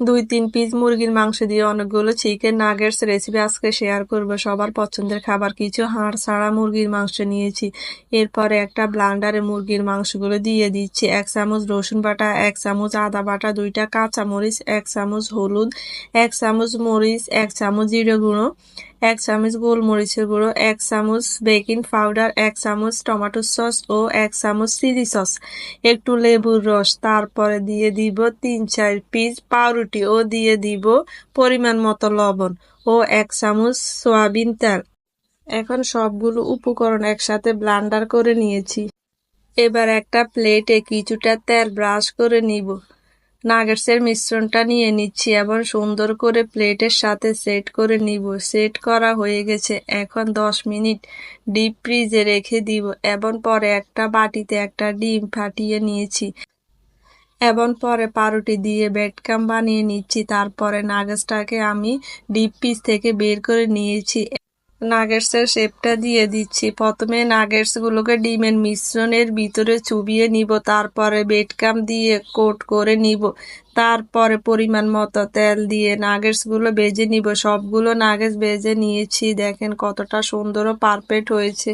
দুই তিন পিস মুরগির মাংস দিয়ে অনেকগুলো চিকেন নাগেটস রেসিপি আজকে শেয়ার করব। সবার পছন্দের খাবার কিছু হাড় ছাড়া মুরগির মাংস নিয়েছি। এরপর একটা ব্লান্ডারে মুরগির মাংসগুলো দিয়ে দিচ্ছি। এক চামচ রসুন বাটা, এক চামচ আদা বাটা, দুইটা কাঁচামরিচ, এক চামচ হলুদ, এক চামচ মরিচ, এক চামচ জিরে গুঁড়ো। এক চামচ গোলমরিচের গুঁড়ো, এক চামচ বেকিং পাউডার, এক চামচ টমেটো সস ও এক চামচ চিলি সস, একটু লেবুর রস। তারপরে দিয়ে দিব তিন চার পিস পাউরুটি ও দিয়ে দিব পরিমাণ মতো লবণ ও এক চামচ সয়াবিন তেল। এখন সবগুলো উপকরণ একসাথে ব্লান্ডার করে নিয়েছি। এবার একটা প্লেটে কিছুটা তেল ব্রাশ করে নিব। নাগেটসের মিশ্রণটা নিয়ে নিচ্ছি এবং সুন্দর করে প্লেটের সাথে সেট করে নিব। সেট করা হয়ে গেছে। এখন দশ মিনিট ডিপ ফ্রিজে রেখে দিব। এবং পরে একটা বাটিতে একটা ডিম ফাটিয়ে নিয়েছি। এবং পরে পাউরুটি দিয়ে বেডকাম বানিয়ে নিচ্ছি। তারপরে নাগেটসটাকে আমি ডিপ পিস থেকে বের করে নিয়েছি। নাগেটসের শেপটা দিয়ে দিচ্ছি। প্রথমে নাগেটসগুলোকে ডিমের মিশ্রণের ভিতরে চুবিয়ে নিব, তারপরে বেডকাম দিয়ে কোট করে নিব, তারপরে পরিমাণ মতো তেল দিয়ে নাগেটসগুলো বেজে নিব। সবগুলো নাগেটস বেজে নিয়েছি, দেখেন কতটা সুন্দর পারফেক্ট হয়েছে।